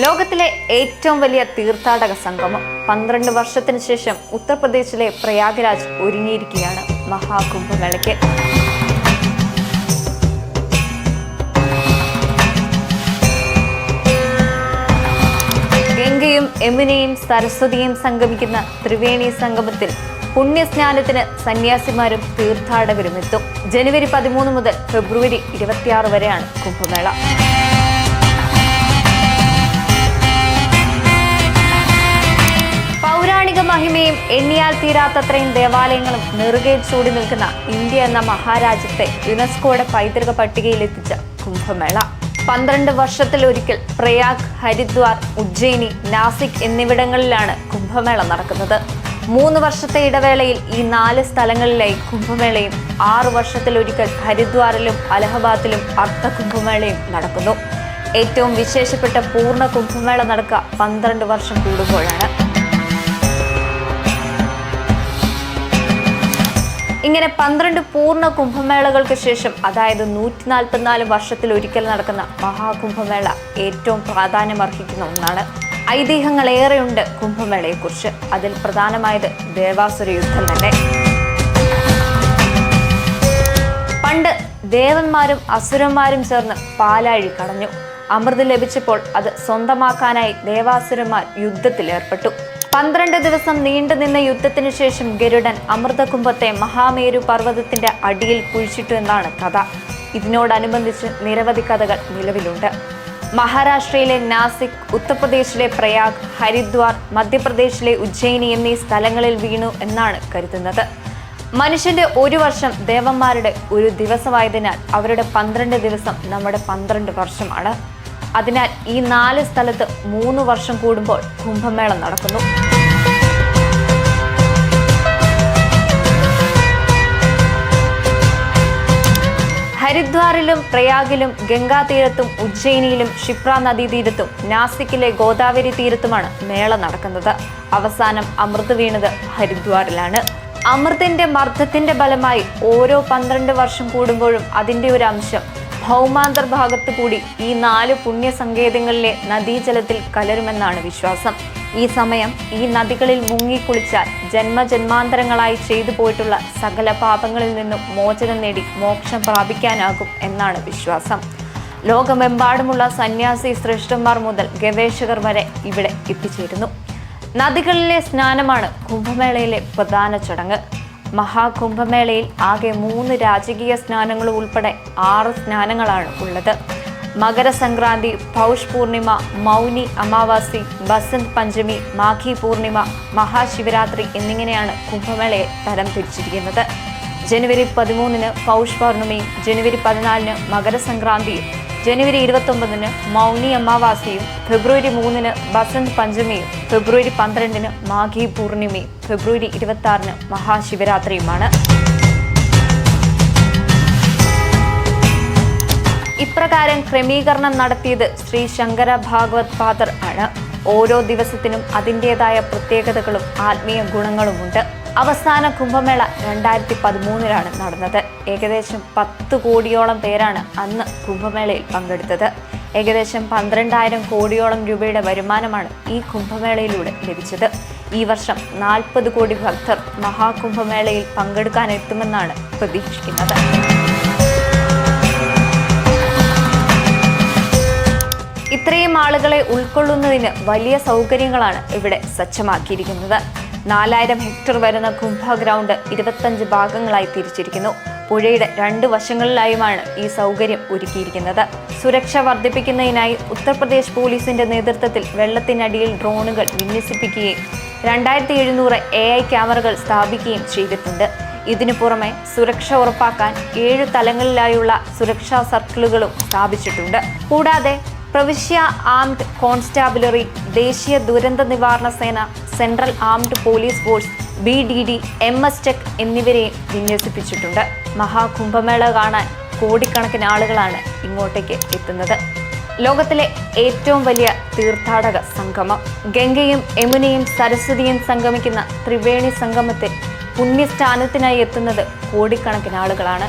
ലോകത്തിലെ ഏറ്റവും വലിയ തീർത്ഥാടക സംഗമം പന്ത്രണ്ട് വർഷത്തിന് ശേഷം ഉത്തർപ്രദേശിലെ പ്രയാഗ്രാജ് ഒരുങ്ങിയിരിക്കുകയാണ് മഹാകുംഭമേളയ്ക്ക്. ഗംഗയും യമുനയും സരസ്വതിയും സംഗമിക്കുന്ന ത്രിവേണി സംഗമത്തിൽ പുണ്യസ്നാനത്തിന് സന്യാസിമാരും തീർത്ഥാടകരും എത്തും ജനുവരി പതിമൂന്ന് മുതൽ ഫെബ്രുവരി ഇരുപത്തിയാറ് വരെയാണ് കുംഭമേള. മഹിമയും എണ്ണിയാൽ തീരാത്തത്രയും ദേവാലയങ്ങളും നെറുകയിൽ ചൂടി നിൽക്കുന്ന ഇന്ത്യ എന്ന മഹാരാജ്യത്തെ യുനെസ്കോയുടെ പൈതൃക പട്ടികയിൽ എത്തിച്ച കുംഭമേള. പന്ത്രണ്ട് വർഷത്തിലൊരിക്കൽ പ്രയാഗ് ഹരിദ്വാർ ഉജ്ജയിനി നാസിക് എന്നിവിടങ്ങളിലാണ് കുംഭമേള നടക്കുന്നത്. മൂന്ന് വർഷത്തെ ഇടവേളയിൽ ഈ നാല് സ്ഥലങ്ങളിലായി കുംഭമേളയും ആറു വർഷത്തിലൊരിക്കൽ ഹരിദ്വാറിലും അലഹബാദിലും അർത്ഥ കുംഭമേളയും നടക്കുന്നു. ഏറ്റവും വിശേഷപ്പെട്ട പൂർണ കുംഭമേള നടക്കുക പന്ത്രണ്ട് വർഷം കൂടുമ്പോഴാണ്. ഇങ്ങനെ പന്ത്രണ്ട് പൂർണ കുംഭമേളകൾക്ക് ശേഷം അതായത് നൂറ്റി നാൽപ്പത്തിനാല് വർഷത്തിൽ ഒരിക്കൽ നടക്കുന്ന മഹാകുംഭമേള ഏറ്റവും പ്രാധാന്യമർഹിക്കുന്ന ഒന്നാണ്. ഐതിഹ്യങ്ങളേറെയുണ്ട് കുംഭമേളയെക്കുറിച്ച്. അതിൽ പ്രധാനമായത് ദേവാസുര യുദ്ധം തന്നെ. പണ്ട് ദേവന്മാരും അസുരന്മാരും ചേർന്ന് പാലാഴി കടഞ്ഞു. അമൃത് ലഭിച്ചപ്പോൾ അത് സ്വന്തമാക്കാനായി ദേവാസുരന്മാർ യുദ്ധത്തിലേർപ്പെട്ടു. പന്ത്രണ്ട് ദിവസം നീണ്ടുനിന്ന യുദ്ധത്തിനു ശേഷം ഗരുഡൻ അമൃതകുംഭത്തെ മഹാമേരു പർവതത്തിന്റെ അടിയിൽ കുഴിച്ചിട്ടു എന്നാണ് കഥ. ഇതിനോടനുബന്ധിച്ച് നിരവധി കഥകൾ നിലവിലുണ്ട്. മഹാരാഷ്ട്രയിലെ നാസിക് ഉത്തർപ്രദേശിലെ പ്രയാഗ് ഹരിദ്വാർ മധ്യപ്രദേശിലെ ഉജ്ജയിനി എന്നീ സ്ഥലങ്ങളിൽ വീണു എന്നാണ് കരുതുന്നത്. മനുഷ്യന്റെ ഒരു വർഷം ദേവന്മാരുടെ ഒരു ദിവസമായതിനാൽ അവരുടെ പന്ത്രണ്ട് ദിവസം നമ്മുടെ പന്ത്രണ്ട് വർഷമാണ്. അതിനാൽ ഈ നാല് സ്ഥലത്ത് മൂന്ന് വർഷം കൂടുമ്പോൾ കുംഭമേള നടക്കുന്നു. ഹരിദ്വാറിലും പ്രയാഗിലും ഗംഗാതീരത്തും ഉജ്ജയിനിയിലും ക്ഷിപ്ര നദീതീരത്തും നാസിക്കിലെ ഗോദാവരി തീരത്തുമാണ് മേള നടക്കുന്നത്. അവസാനം അമൃത് വീണത് ഹരിദ്വാറിലാണ്. അമൃതിന്റെ മർദ്ദത്തിന്റെ ഫലമായി ഓരോ പന്ത്രണ്ട് വർഷം കൂടുമ്പോഴും അതിന്റെ ഒരു അംശം ഭൗമാന്തർ ഭാഗത്ത് കൂടി ഈ നാല് പുണ്യ സങ്കേതങ്ങളിലെ നദീജലത്തിൽ കലരുമെന്നാണ് വിശ്വാസം. ഈ സമയം ഈ നദികളിൽ മുങ്ങിക്കുളിച്ചാൽ ജന്മജന്മാന്തരങ്ങളായി ചെയ്തു പോയിട്ടുള്ള സകല പാപങ്ങളിൽ നിന്നും മോചനം നേടി മോക്ഷം പ്രാപിക്കാനാകും എന്നാണ് വിശ്വാസം. ലോകമെമ്പാടുമുള്ള സന്യാസി ശ്രേഷ്ഠന്മാർ മുതൽ ഗവേഷകർ വരെ ഇവിടെ എത്തിച്ചേരുന്നു. നദികളിലെ സ്നാനമാണ് കുംഭമേളയിലെ പ്രധാന ചടങ്ങ്. മഹാകുംഭമേളയിൽ ആകെ മൂന്ന് രാജകീയ സ്നാനങ്ങൾ ഉൾപ്പെടെ ആറ് സ്നാനങ്ങളാണ് ഉള്ളത്. മകരസംക്രാന്തി പൗഷ് പൂർണിമ മൗനി അമാവാസി ബസന്ത് പഞ്ചമി മാഘി പൂർണിമ മഹാശിവരാത്രി എന്നിങ്ങനെയാണ് കുംഭമേളയെ തരം തിരിച്ചിരിക്കുന്നത്. ജനുവരി പതിമൂന്നിന് പൗഷ് പൗർണമിയും ജനുവരി പതിനാലിന് മകരസംക്രാന്തിയും ജനുവരി ഇരുപത്തൊമ്പതിന് മൗനി അമാവാസിയും ഫെബ്രുവരി മൂന്നിന് ബസന്ത് പഞ്ചമിയും ഫെബ്രുവരി പന്ത്രണ്ടിന് മാഘി പൂർണിമയും ഫെബ്രുവരി ഇരുപത്തി ആറിന് മഹാശിവരാത്രിയുമാണ്. ഇപ്രകാരം ക്രമീകരണം നടത്തിയത് ശ്രീ ശങ്കര ഭാഗവത് ഫാദർ ആണ്. ഓരോ ദിവസത്തിനും അതിന്റെതായ പ്രത്യേകതകളും ആത്മീയ ഗുണങ്ങളുമുണ്ട്. അവസാന കുംഭമേള രണ്ടായിരത്തി പതിമൂന്നിലാണ് നടന്നത്. ഏകദേശം പത്ത് കോടിയോളം പേരാണ് അന്ന് കുംഭമേളയിൽ പങ്കെടുത്തത്. ഏകദേശം പന്ത്രണ്ടായിരം കോടിയോളം രൂപയുടെ വരുമാനമാണ് ഈ കുംഭമേളയിലൂടെ ലഭിച്ചത്. ഈ വർഷം നാൽപ്പത് കോടി ഭക്തർ മഹാകുംഭമേളയിൽ പങ്കെടുക്കാൻ എത്തുമെന്നാണ് പ്രതീക്ഷിക്കുന്നത്. ഇത്രയും ആളുകളെ ഉൾക്കൊള്ളുന്നതിന് വലിയ സൗകര്യങ്ങളാണ് ഇവിടെ സജ്ജമാക്കിയിരിക്കുന്നത്. നാലായിരം ഹെക്ടർ വരുന്ന കുംഭ ഗ്രൗണ്ട് ഇരുപത്തഞ്ച് ഭാഗങ്ങളായി തിരിച്ചിരിക്കുന്നു. പുഴയുടെ രണ്ട് വശങ്ങളിലായുമാണ് ഈ സൗകര്യം ഒരുക്കിയിരിക്കുന്നത്. സുരക്ഷ വർദ്ധിപ്പിക്കുന്നതിനായി ഉത്തർപ്രദേശ് പോലീസിന്റെ നേതൃത്വത്തിൽ വെള്ളത്തിനടിയിൽ ഡ്രോണുകൾ വിന്യസിപ്പിക്കുകയും രണ്ടായിരത്തി എഴുന്നൂറ് എ ഐ ക്യാമറകൾ സ്ഥാപിക്കുകയും ചെയ്തിട്ടുണ്ട്. ഇതിനു പുറമെ സുരക്ഷ ഉറപ്പാക്കാൻ ഏഴ് തലങ്ങളിലായുള്ള സുരക്ഷാ സർക്കിളുകളും സ്ഥാപിച്ചിട്ടുണ്ട്. കൂടാതെ പ്രവിശ്യ ആംഡ് കോൺസ്റ്റാബുലറി ദേശീയ ദുരന്ത നിവാരണ സേന central armed police force B D D M S tech എന്നിവരെയും വിന്യസിപ്പിച്ചിട്ടുണ്ട്. മഹാകുംഭമേള കാണാൻ കോടിക്കണക്കിന് ആളുകളാണ് ഇങ്ങോട്ടേക്ക് എത്തുന്നത്. ലോകത്തിലെ ഏറ്റവും വലിയ തീർത്ഥാടക സംഗമം. ഗംഗയും യമുനയും സരസ്വതിയും സംഗമിക്കുന്ന ത്രിവേണി സംഗമത്തിൽ പുണ്യസ്ഥാനത്തിനായി എത്തുന്നത് കോടിക്കണക്കിന് ആളുകളാണ്.